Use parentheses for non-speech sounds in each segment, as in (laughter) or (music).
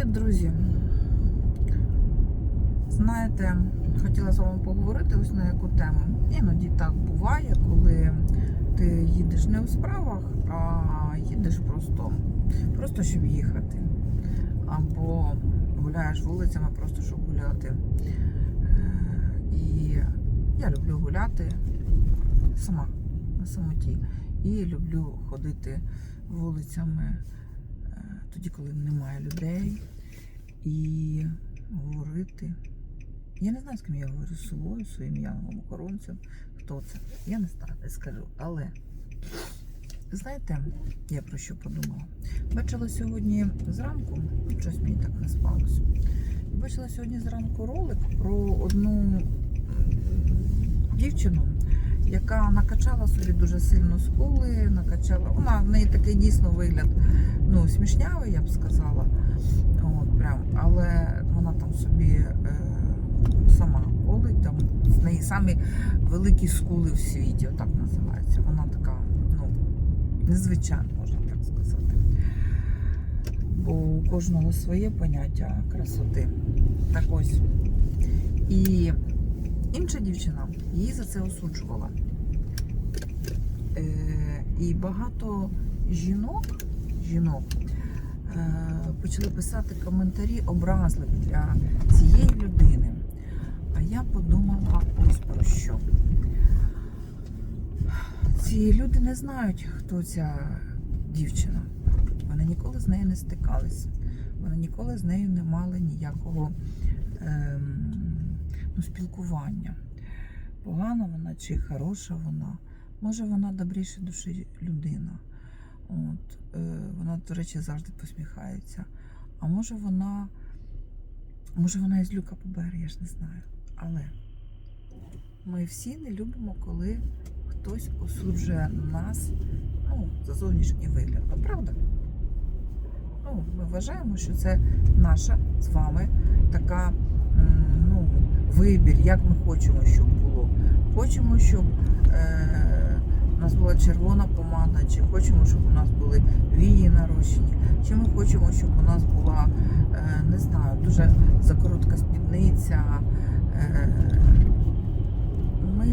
Привіт, друзі! Знаєте, хотіла з вами поговорити ось на яку тему. Іноді так буває, коли ти їдеш не у справах, а їдеш просто, просто щоб їхати. Або гуляєш вулицями, просто щоб гуляти. Е, І я люблю гуляти сама на самоті. І люблю ходити вулицями тоді, коли немає людей, і говорити. Я не знаю, з ким я говорю з собою, своїм янгом охоронцем. Хто це? Я не скажу. Але знаєте, я про що подумала? Бачила сьогодні зранку, щось мені так не спалося. Бачила сьогодні зранку ролик про одну дівчину, яка накачала собі дуже сильно скули, накачала. Вона в неї такий дійсно вигляд ну, смішнявий, я б сказала. От, прям. Але вона там собі е, сама колить, там з неї самі великі скули в світі, отак називається. Вона така, ну, незвичайна, можна так сказати. Бо у кожного своє поняття красоти. Так ось. І інша дівчина її за це осуджувала. Е, і багато жінок, жінок е, почали писати коментарі образливі для цієї людини. А я подумала ось про що. Ці люди не знають, хто ця дівчина. Вони ніколи з нею не стикалися. Вони ніколи з нею не мали ніякого ем, ну, спілкування. Погана вона чи хороша вона. Може, вона добріша душі людина. От, е, вона, до речі, завжди посміхається. А може вона. Може вона із люка побере, я ж не знаю. Але ми всі не любимо, коли хтось осуджує нас ну, за зовнішній вигляд. Ну, правда? Ну, ми вважаємо, що це наша з вами така м, вибір, як ми хочемо, щоб було. Хочемо, щоб е, у нас була червона помада, чи хочемо, щоб у нас були вії нарощені, чи ми хочемо, щоб у нас була, е, не знаю, дуже закоротка спідниця. Е, ми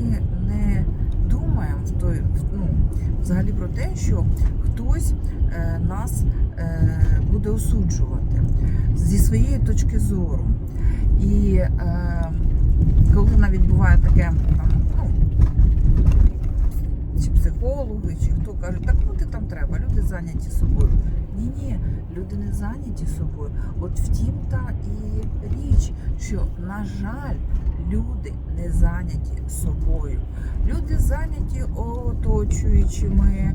не думаємо в той, ну, взагалі про те, що хтось е, нас е, буде осуджувати зі своєї точки зору. І е, коли навіть буває таке, там, ну, чи психологи, чи хто каже, так ну ти там треба, люди зайняті собою. Ні, ні, люди не зайняті собою. От втім та і річ, що, на жаль, люди не зайняті собою. Люди зайняті оточуючими,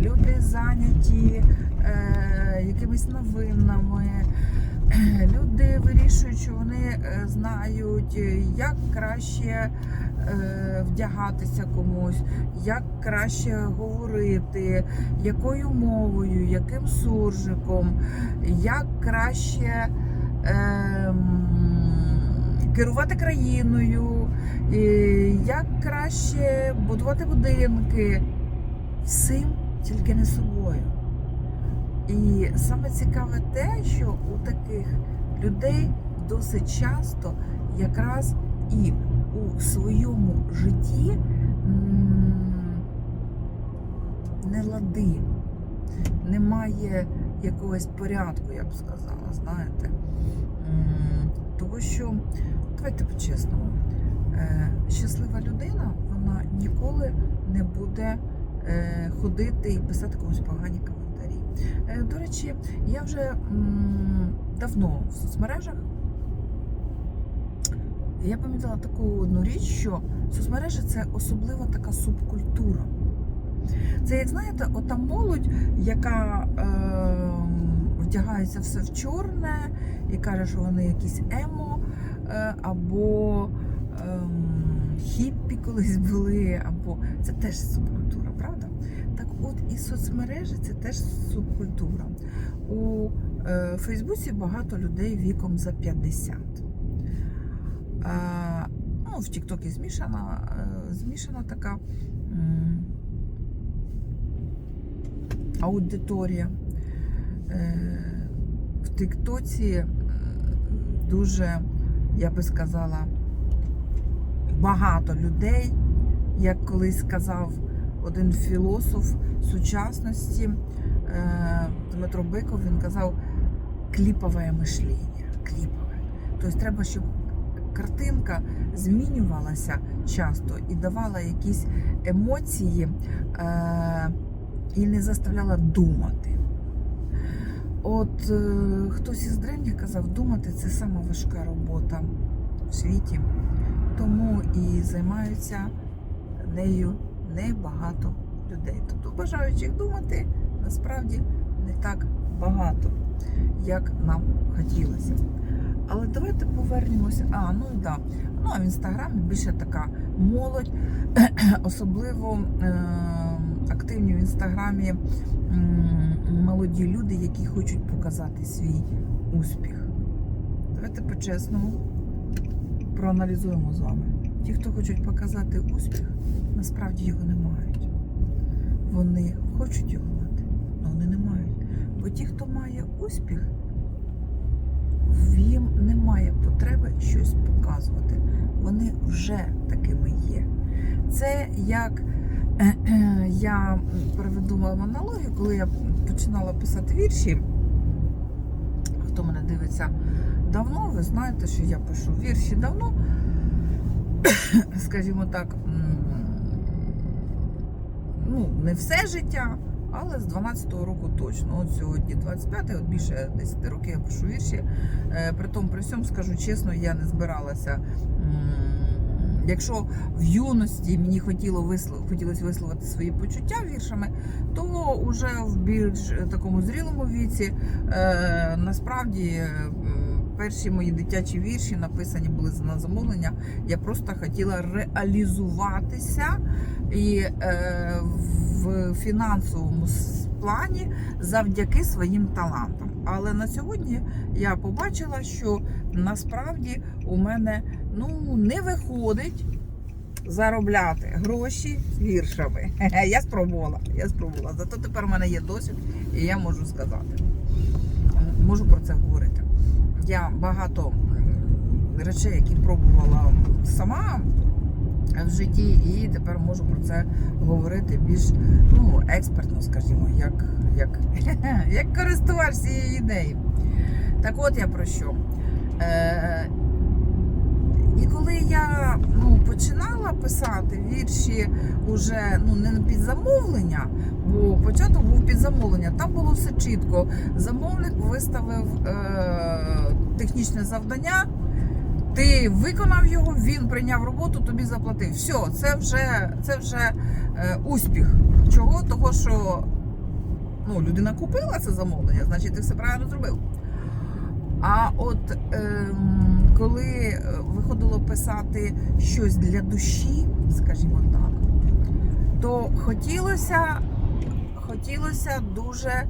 люди зайняті е, якимись новинами. (clears throat) Люди вирішують, що вони е, знають, е, як краще е, вдягатися комусь, як краще говорити, якою мовою, яким суржиком, як краще ем, керувати країною, як краще будувати будинки. Всім тільки не собою. І саме цікаве те, що у таких людей досить часто якраз і у своєму житті не лади, немає якогось порядку, я б сказала, знаєте. Тому що, давайте по-чесному, е, щаслива людина, вона ніколи не буде е, ходити і писати комусь погані коментарі. Е, До речі, я вже давно в соцмережах. Я помітила таку одну річ, що соцмережі це особлива така субкультура. Це, як знаєте, ота молодь, яка е, вдягається все в чорне і каже, що вони якісь емо, е, або е, хіппі колись були, або це теж субкультура, от і соцмережі це теж субкультура. У е, Фейсбуці багато людей віком за 50. Е, ну, в Тіктокі змішана, е, змішана така аудиторія. В Тиктоці е, дуже, я би сказала, багато людей, як колись сказав один філософ сучасності е, Дмитро Биков, він казав кліпове мишлення. Кліпове. Тобто треба, щоб картинка змінювалася часто і давала якісь емоції е, і не заставляла думати. От е, хтось із древніх казав, думати це сама важка робота в світі. Тому і займаються нею небагато людей. Тобто бажаючих думати насправді не так багато, як нам хотілося. Але давайте повернемося. А, ну да. Ну а в інстаграмі більше така молодь, (clears throat) особливо е- активні в інстаграмі молоді люди, які хочуть показати свій успіх. Давайте по-чесному проаналізуємо з вами. Ті, хто хочуть показати успіх, насправді його не мають. Вони хочуть його мати, але вони не мають. Бо ті, хто має успіх, їм немає потреби щось показувати. Вони вже такими є. Це як (clears throat) я приведу вам аналогію, коли я починала писати вірші. Хто мене дивиться давно, ви знаєте, що я пишу вірші давно. (coughs) Скажімо так, ну, не все життя, але з 12-го року точно. От сьогодні 25-й, от більше 10 років я пишу вірші. Е, При всьому скажу чесно, я не збиралася. Якщо в юності мені хотіло вислов... хотілося висловити свої почуття віршами, то вже в більш такому зрілому віці е, насправді перші мої дитячі вірші написані були на замовлення. Я просто хотіла реалізуватися і е, в фінансовому плані завдяки своїм талантам. Але на сьогодні я побачила, що насправді у мене ну не виходить заробляти гроші віршами. (laughs) Я спробувала. Я спробувала. Зато тепер у мене є досвід, і я можу сказати. Можу про це говорити. Я багато речей, які пробувала сама в житті, і тепер можу про це говорити більш ну, експертно, скажімо, як, як, (laughs) як користувач цієї ідеї. Так от я про що. Е, і коли я ну, починала писати вірші уже ну, не під замовлення, бо початок був під замовлення, там було все чітко. Замовник виставив е, технічне завдання, ти виконав його, він прийняв роботу, тобі заплатив. Все, це вже, це вже е, успіх. Чого? Того, що ну, людина купила це замовлення, значить ти все правильно зробив. А от ем, коли е, виходило писати щось для душі, скажімо так, то хотілося, хотілося дуже,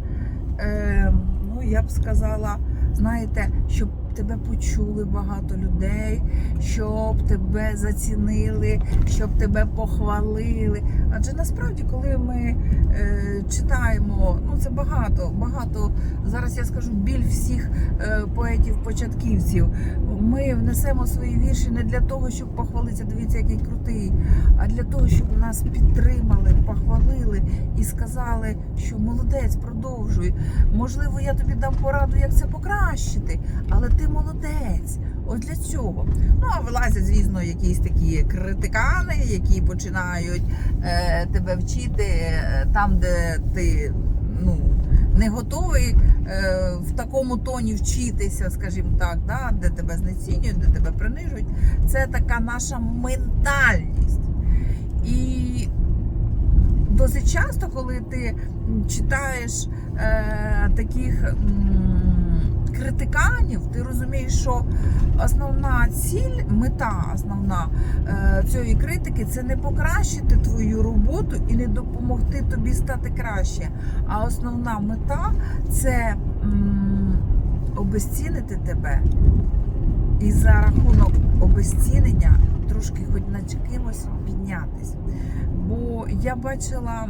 ем, ну я б сказала, знаєте, щоб тебе почули багато людей, щоб тебе зацінили, щоб тебе похвалили. Адже насправді, коли ми е, читаємо, ну це багато, багато. Зараз я скажу біль всіх е, поетів-початківців. Ми внесемо свої вірші не для того, щоб похвалитися, дивіться, який крутий, а для того, щоб нас підтримали, похвалили і сказали, що молодець, продовжуй. Можливо, я тобі дам пораду, як це покращити, але ти молодець. Ось для цього. Ну а вилазять, якісь такі критикани, які починають е, тебе вчити е, там, де ти ну, не готовий е, в такому тоні вчитися, скажімо так, да, де тебе знецінюють, де тебе принижують. Це така наша ментальність. І досить часто, коли ти читаєш е, таких критиканів, ти розумієш, що основна ціль, мета основна е, цієї критики це не покращити твою роботу і не допомогти тобі стати краще. А основна мета це м, обезцінити тебе і за рахунок обезцінення трошки хоч на кимось піднятись. Бо я бачила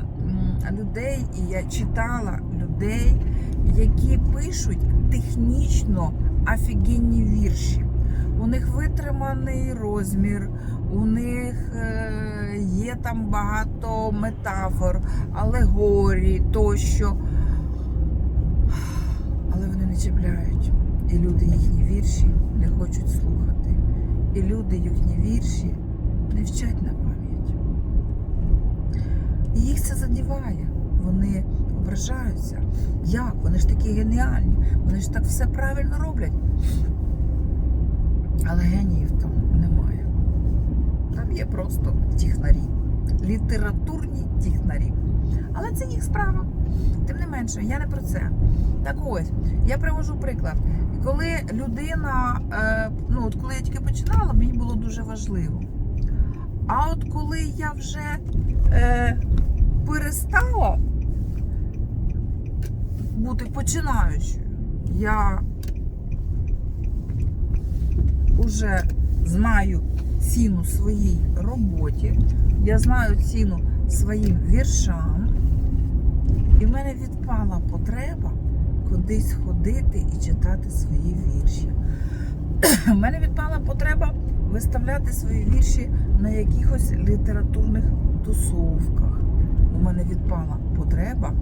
людей і я читала людей, які пишуть технічно офігенні вірші. У них витриманий розмір, у них е, є там багато метафор, алегорій тощо. Але вони не чіпляють. І люди їхні вірші не хочуть слухати. І люди їхні вірші не вчать на пам'ять. І їх це задіває. Вони ображаються. Як? Вони ж такі геніальні, вони ж так все правильно роблять. Але геніїв там немає. Там є просто тіхнарі. Літературні тіхнарі. Але це їх справа. Тим не менше, я не про це. Так ось, я привожу приклад. Коли людина, е, ну от коли я тільки починала, мені було дуже важливо. А от коли я вже е, перестала бути починаючою, я вже знаю ціну своїй роботі, я знаю ціну своїм віршам, і в мене відпала потреба кудись ходити і читати свої вірші. У мене відпала потреба виставляти свої вірші на якихось літературних тусовках. У мене відпала потреба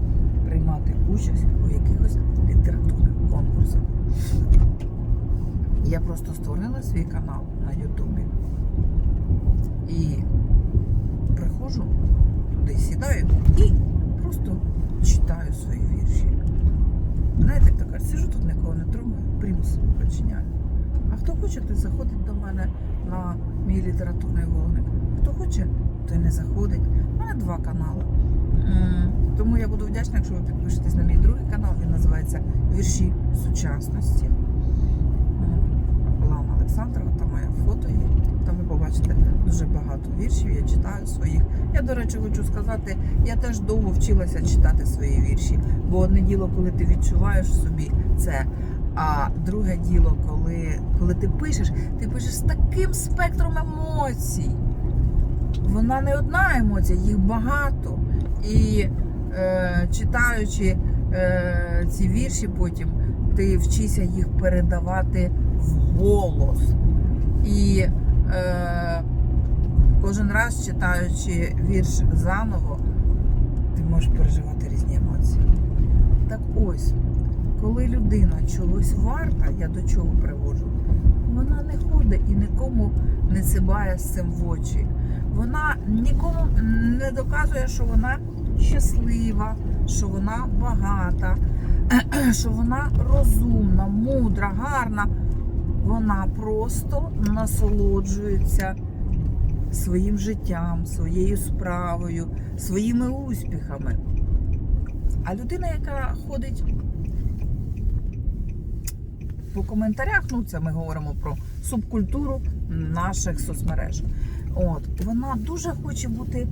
приймати участь у якихось літературних конкурсах. Я просто створила свій канал на Ютубі і приходжу туди, сідаю і просто читаю свої вірші. Знаєте, кажуть, сижу тут нікого не трогаю, примус причиняю. А хто хоче, той заходить до мене на мій літературний вогник. Хто хоче, той не заходить. У мене два канали. Тому я буду вдячна, якщо ви підпишетесь на мій другий канал. Він називається Вірші сучасності. Лана Олександрова, там моє фото є. Там ви побачите дуже багато віршів. Я читаю своїх. Я, до речі, хочу сказати, я теж довго вчилася читати свої вірші. Бо одне діло, коли ти відчуваєш собі це. А друге діло, коли, коли ти пишеш, ти пишеш з таким спектром емоцій. Вона не одна емоція, їх багато. І е, читаючи е, ці вірші потім, ти вчишся їх передавати в голос. І е, кожен раз читаючи вірш заново, ти можеш переживати різні емоції. Так ось, коли людина чогось варта, я до чого приводжу, вона не ходить і нікому не цибає з цим в очі. Вона нікому не доказує, що вона щаслива, що вона багата, (clears throat) що вона розумна, мудра, гарна. Вона просто насолоджується своїм життям, своєю справою, своїми успіхами. А людина, яка ходить по коментарях, ну це ми говоримо про субкультуру наших соцмереж. От, вона дуже хоче бути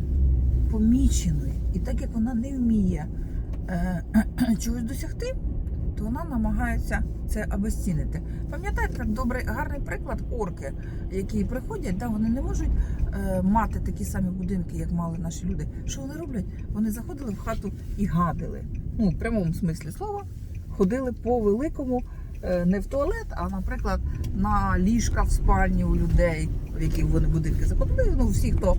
поміченою. І так як вона не вміє е, (clears throat) чогось досягти, то вона намагається це обезцінити. Пам'ятаєте, добрий, гарний приклад орки, які приходять, да, вони не можуть е, мати такі самі будинки, як мали наші люди. Що вони роблять? Вони заходили в хату і гадили. Ну, в прямому смислі слова, ходили по великому, не в туалет, а, наприклад, на ліжка в спальні у людей, в які вони будинки заходили. Ну, всі, хто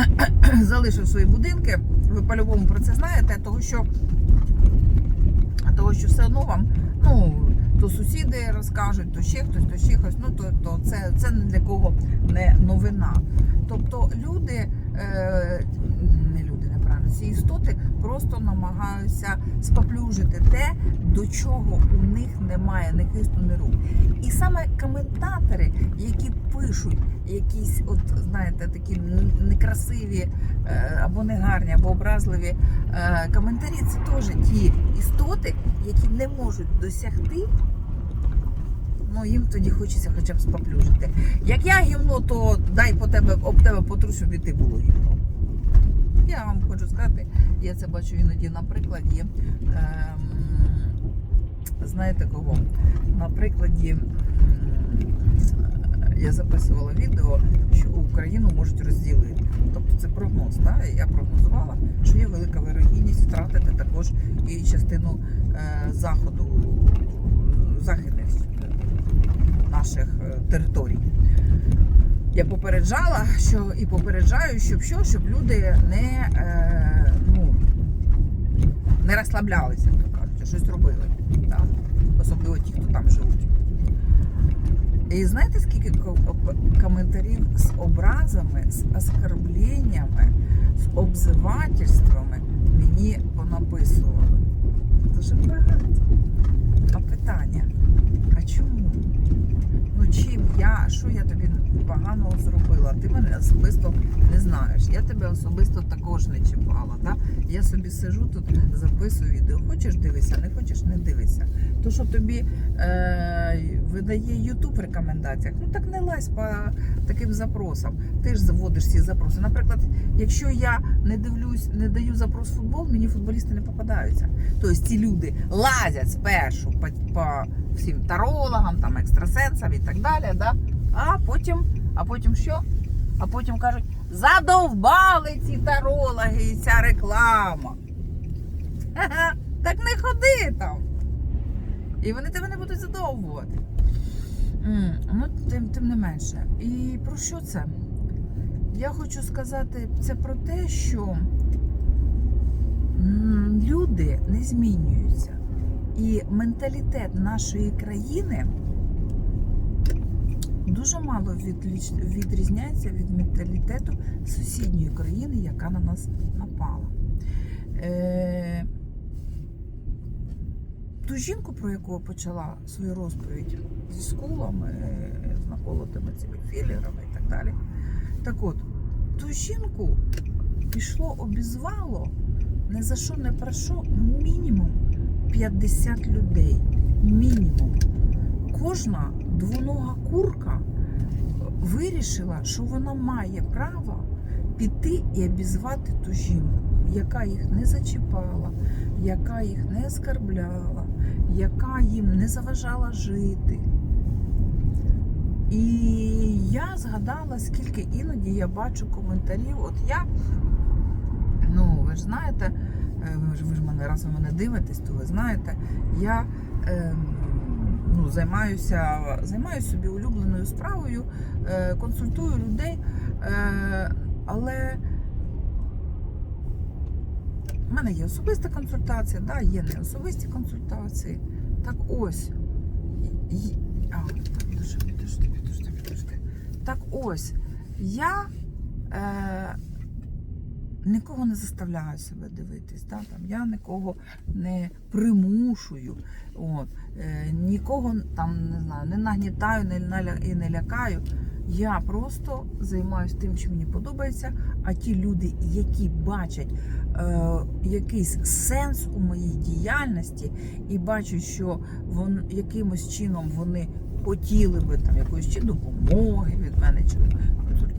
(clears throat) залишив свої будинки, ви по-любому про це знаєте, того що, того, що все одно вам, ну, то сусіди розкажуть, то ще хтось, то ще хтось, ну то, то це, це для кого не новина. Тобто люди, е, ці істоти просто намагаються споплюжити те, до чого у них немає ні хисту, ні рук. І саме коментатори, які пишуть якісь, от знаєте, такі некрасиві е, або негарні, або образливі е, коментарі, це теж ті істоти, які не можуть досягти. Ну, їм тоді хочеться хоча б споплюжити. Як я гівно, то дай по тебе об тебе потру, щоб і ти було гівно. Я вам хочу сказати, я це бачу іноді на прикладі. Ем, знаєте кого? На прикладі м, я записувала відео, що Україну можуть розділити. Тобто це прогноз. Да? Я прогнозувала, що є велика вирогідність втратити також і частину е, заходу західних е, наших е, територій. Я попереджала, що і попереджаю, щоб що, щоб люди не, е, ну, не розслаблялися, то кажуть, щось робили. Да? Особливо ті, хто там живуть. І знаєте, скільки коментарів з образами, з оскорбленнями, з обзивательствами мені понаписували? Дуже багато. А питання, а чому? Що я тобі поганого зробила? Ти мене особисто не знаєш. Я тебе особисто також не чіпала. Да? Я собі сижу тут, записую відео. Хочеш дивися, не хочеш, не дивися. То, що тобі е, видає YouTube в рекомендаціях, ну так не лазь по таким запросам. Ти ж заводиш ці запроси. Наприклад, якщо я не дивлюсь, не даю запрос в футбол, мені футболісти не попадаються. Тобто ці люди лазять спершу по, по всім тарологам, там екстрасенсам і так далі, да? А потім, а потім що? А потім кажуть, задовбали ці тарологи і ця реклама. Ха-ха, Так не ходи там. І вони тебе не будуть задовбувати. Ну, тим, тим не менше. І про що це? Я хочу сказати це про те, що люди не змінюються. І менталітет нашої країни дуже мало відрізняється від менталітету сусідньої країни, яка на нас напала. Е- ту жінку, про яку почала свою розповідь зі скулами, е, з наколотими цими філерами і так далі. Так от, ту жінку пішло, обізвало не за що, не про що, мінімум 50 людей. Мінімум. Кожна двонога курка вирішила, що вона має право піти і обізвати ту жінку, яка їх не зачіпала, яка їх не оскарбляла, яка їм не заважала жити. І я згадала, скільки іноді я бачу коментарів. От я, ну ви ж знаєте, е, ви ж, мене раз ви мене дивитесь, то ви знаєте, я е, ну, займаюся, займаюся собі улюбленою справою, е, консультую людей, е, але в мене є особиста консультація, да, є не особисті консультації. Так ось. А, так, підожди, підожди, підожди, підожди. Так ось, я е, нікого не заставляю себе дивитись. Да? Там, я нікого не примушую. От, е, нікого там не знаю, не нагнітаю не, наля- і не лякаю. Я просто займаюся тим, що мені подобається. А ті люди, які бачать е, якийсь сенс у моїй діяльності і бачать, що вон, якимось чином вони хотіли би там якоїсь чи допомоги від мене, чи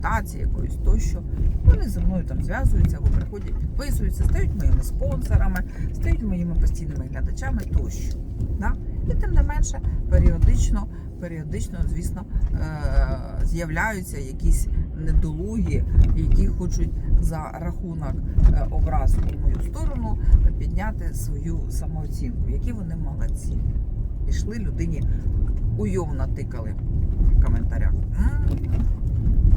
консультації якоїсь тощо, вони зі мною там зв'язуються або приходять, підписуються, стають моїми спонсорами, стають моїми постійними глядачами тощо. Да? І тим не менше, періодично, періодично, звісно, е- з'являються якісь недолугі, які хочуть за рахунок е, образу у мою сторону підняти свою самооцінку, які вони молодці. Пішли людині уйов натикали в коментарях.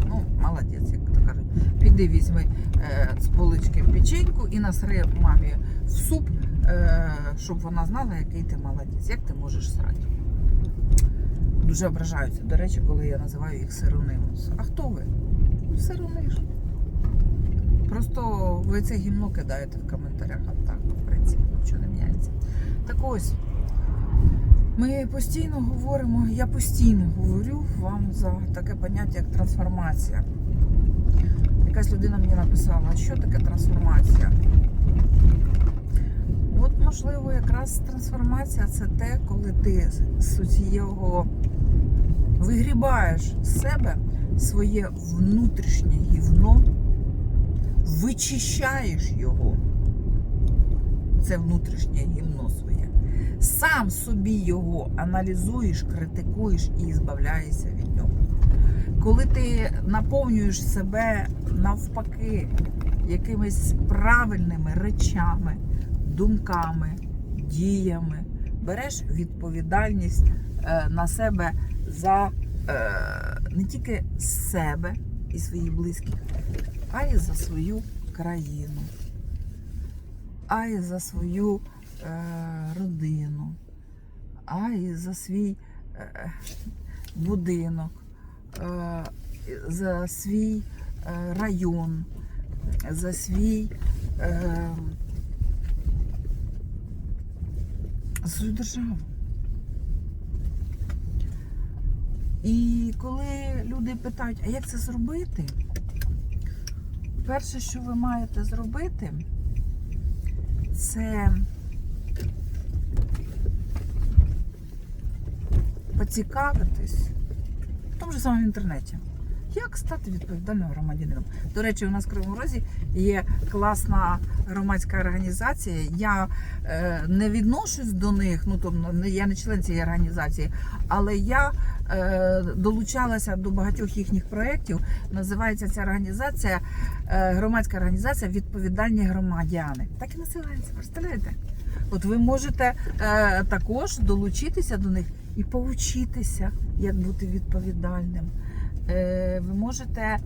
Ну, молодець, як то кажуть. Піди візьми е, з полички печеньку і насри мамі в суп, е, щоб вона знала, який ти молодець, як ти можеш срати. Дуже ображаються, до речі, коли я називаю їх сироними. А хто ви? Сирони ж. Просто ви це гімно кидаєте в коментарях, а так, в принципі, нічого не міняється. Так ось. Ми постійно говоримо, я постійно говорю вам за таке поняття, як трансформація. Якась людина мені написала, що таке трансформація? От, можливо, якраз трансформація це те, коли ти з вигрібаєш з себе своє внутрішнє гівно, вичищаєш його. Це внутрішнє гімно сам собі його аналізуєш, критикуєш і збавляєшся від нього. коли ти наповнюєш себе навпаки якимись правильними речами, думками, діями, береш відповідальність е, на себе за е, не тільки себе і своїх близьких, а й за свою країну, а й за свою родину, а й за свій е, будинок, е, за свій е, район, за свій е, за свою державу. І коли люди питають, а як це зробити? Перше, що ви маєте зробити, це поцікавитись в тому ж самому інтернеті. Як стати відповідальним громадянином? До речі, у нас в Кривому Розі є класна громадська організація. Я е, не відношусь до них, ну тобто я не член цієї організації, але я е, долучалася до багатьох їхніх проєктів. Називається ця організація е, громадська організація Відповідальні громадяни. Так і називається, представляєте? От ви можете е, також долучитися до них і поучитися, як бути відповідальним. Е, ви можете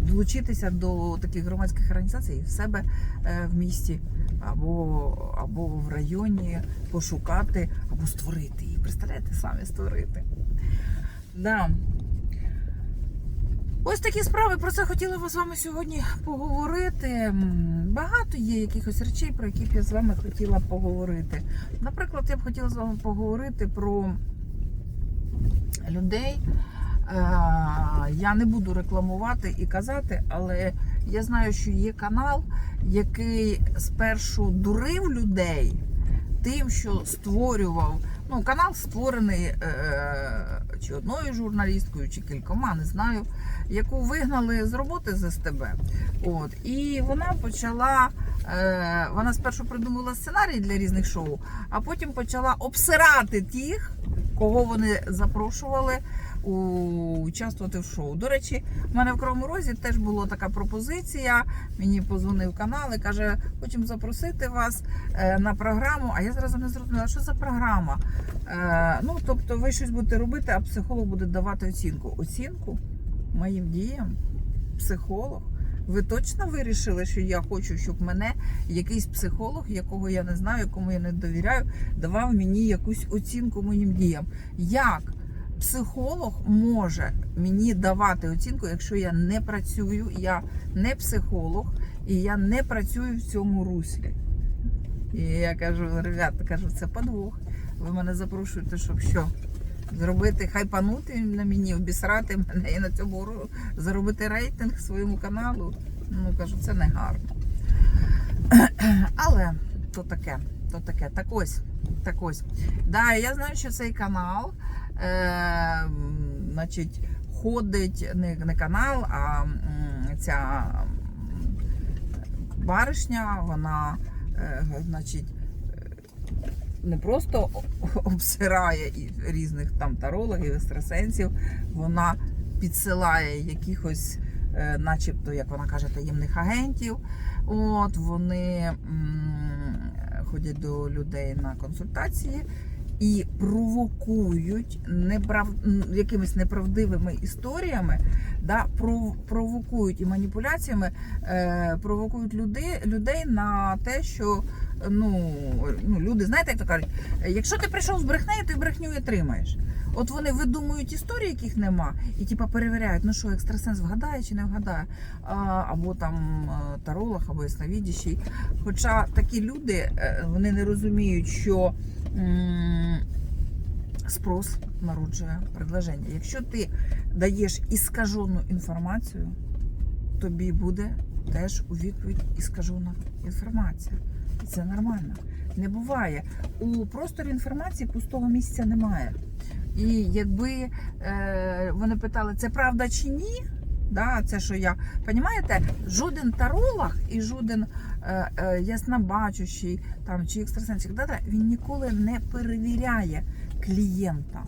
долучитися до таких громадських організацій в себе е, в місті або, або в районі, пошукати або створити її. Представляєте, самі створити. Да. Ось такі справи. Про це хотіла з вами сьогодні поговорити. Багато є якихось речей, про які б я з вами хотіла поговорити. Наприклад, я б хотіла з вами поговорити про людей. Е, Я не буду рекламувати і казати, але я знаю, що є канал, який спершу дурив людей тим, що створював. Ну, канал створений е, чи одною журналісткою, чи кількома, не знаю, яку вигнали з роботи з СТБ. От, і вона почала. Е, вона спершу придумала сценарій для різних шоу, а потім почала обсирати тих, кого вони запрошували участвувати в шоу. До речі, в мене в Кривому Розі теж була така пропозиція. Мені позвонив канал і каже, хочемо запросити вас е, на програму. А я зразу не зрозуміла, що за програма. Е, ну, тобто, ви щось будете робити, а психолог буде давати оцінку. Оцінку моїм діям, психолог. Ви точно вирішили, що я хочу, щоб мене якийсь психолог, якого я не знаю, якому я не довіряю, давав мені якусь оцінку моїм діям. Як психолог може мені давати оцінку, якщо я не працюю, я не психолог і я не працюю в цьому руслі? І я кажу, ребята, кажу, це подвох. Ви мене запрошуєте, щоб що? Зробити хайпанути на мені, обісрати мене і на цьому заробити рейтинг своєму каналу. Ну кажу, це не гарно. (clears throat) Але то таке, то таке. Так ось, так ось. Да, я знаю, що цей канал, е, значить, ходить не, не канал, а ця баришня, вона, е, значить, не просто обсирає різних там тарологів, екстрасенсів, вона підсилає якихось, е, начебто, як вона каже, таємних агентів. От вони ходять до людей на консультації і провокують неправ... якимись неправдивими історіями, да, пров- провокують і маніпуляціями, е, провокують людей, людей на те, що ну, ну, люди, знаєте, як то кажуть, якщо ти прийшов з брехнею, ти брехню і отримаєш. От вони видумують історії, яких нема, і типа перевіряють, ну що, екстрасенс вгадає чи не вгадає, а, або там е, таролог, або ясновідящий. Хоча такі люди е, вони не розуміють, що спрос народжує предложення. Якщо ти даєш іскажену інформацію, тобі буде теж у відповідь іскажена інформація. Це нормально. Не буває. У просторі інформації пустого місця немає. І якби е, вони питали, це правда чи ні? Да, це що я. Понімаєте, жоден таролог і жоден е, е, яснобачущий там, чи екстрасенс, він ніколи не перевіряє клієнта.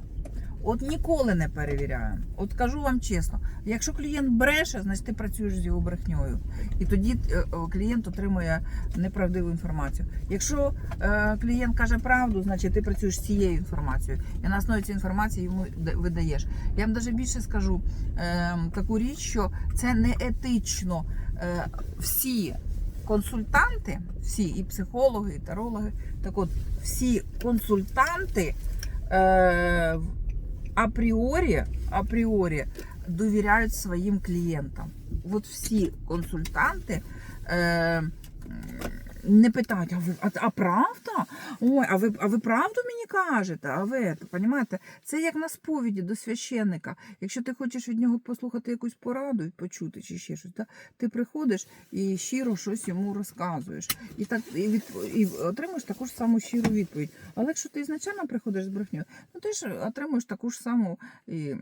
От ніколи не перевіряємо. От кажу вам чесно, якщо клієнт бреше, значить ти працюєш з його брехньою. І тоді е, клієнт отримує неправдиву інформацію. Якщо е, клієнт каже правду, значить ти працюєш з цією інформацією. І на основі цієї інформації йому видаєш. Я вам навіть більше скажу е, таку річ, що це не етично. Е, всі консультанти, всі і психологи, і тарологи, так от всі консультанти е, апріорі, апріорі довіряють своїм клієнтам. От всі консультанти. Е, не питають, а ви а, а правда? Ой, а ви, а ви правду мені кажете? А ви понімаєте? Це як на сповіді до священника. Якщо ти хочеш від нього послухати якусь пораду і почути чи ще щось, да? ти приходиш і щиро щось йому розказуєш. І так і, від, і отримуєш таку ж саму щиру відповідь. Але якщо ти ізначально приходиш з брехнею, ну ти ж отримуєш таку ж саму і,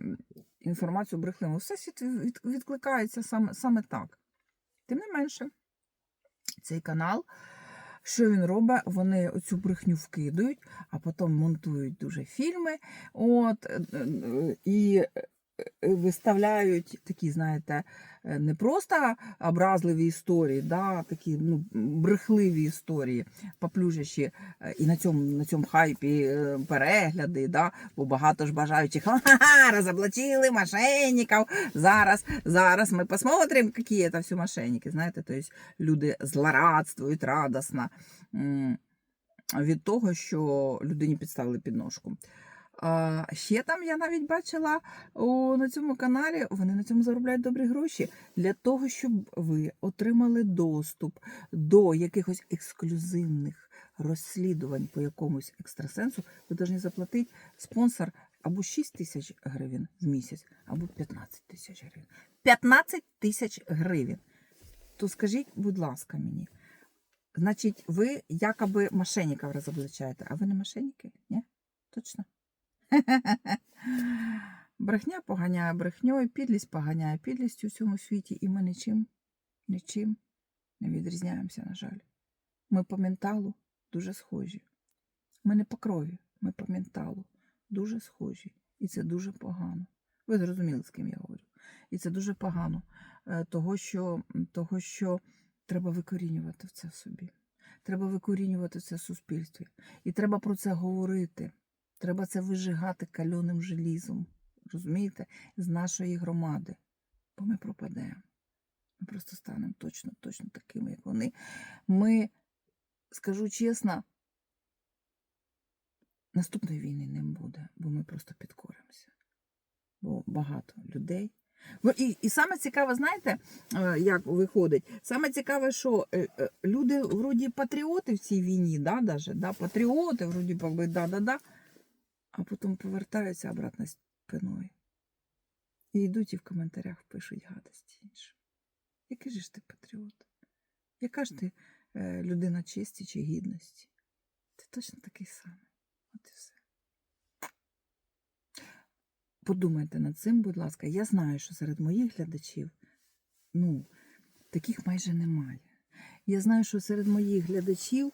інформацію брехливу. Все світ від, відкликається саме, саме так. Тим не менше, цей канал. Що він робить? Вони оцю брехню вкидують, а потім монтують дуже фільми. От, е, е, і е, виставляють такі, знаєте, е, не просто образливі історії, да, такі ну, брехливі історії, поплюжачі, е, і на цьому, на цьому хайпі е, перегляди, да, бо багато ж бажаючих ха-ха, розоблачили мошенників, зараз, зараз ми посмотрим, які це все мошенники, знаєте, то есть люди злорадствують радосно від того, що людині підставили підножку. Ще там я навіть бачила о, на цьому каналі, вони на цьому заробляють добрі гроші для того, щоб ви отримали доступ до якихось ексклюзивних розслідувань по якомусь екстрасенсу, ви повинні заплатити спонсор або 6 тисяч гривень в місяць, або 15 тисяч гривень. 15 тисяч гривень. То скажіть, будь ласка, мені, значить, ви якоби мошенників розоблачаєте, а ви не мошенники? Ні? Точно? (laughs) Брехня поганяє брехньою, підлість поганяє підлістю у цьому світі, і ми нічим, нічим не відрізняємося, на жаль. Ми по менталу дуже схожі. Ми не по крові, ми по менталу дуже схожі. І це дуже погано. Ви зрозуміли, з ким я говорю. І це дуже погано, е, того, що, того, що треба викорінювати це в собі. Треба викорінювати це в суспільстві. І треба про це говорити. Треба це вижигати кальоним желізом, розумієте, з нашої громади. Бо ми пропадемо. Ми просто станемо точно, точно такими, як вони. Ми, скажу чесно, наступної війни не буде, бо ми просто підкоримося. Бо багато людей. Бо І, і саме цікаве, знаєте, е, як виходить? Саме цікаве, що е, е, люди вроді патріоти в цій війні, да, даже, да, патріоти, вроді да-да-да, а потім повертаються обратно спиною. І йдуть і в коментарях пишуть гадості інші. Який же ж ти патріот? Яка ж ти е, людина честі чи гідності? Ти точно такий самий. От і все. Подумайте над цим, будь ласка. Я знаю, що серед моїх глядачів, ну, таких майже немає. Я знаю, що серед моїх глядачів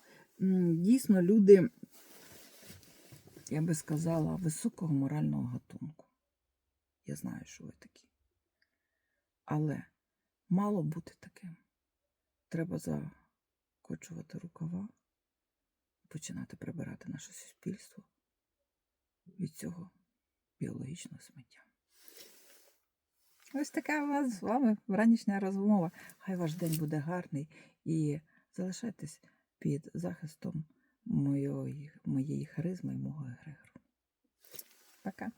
дійсно люди, я би сказала, високого морального гатунку. Я знаю, що ви такі. Але мало бути таким. Треба закочувати рукава і починати прибирати наше суспільство від цього біологічного сміття. Ось така у вас з вами вранішня розмова. Хай ваш день буде гарний і залишайтесь під захистом моєї, моєї харизми і мого егрегору. Пока.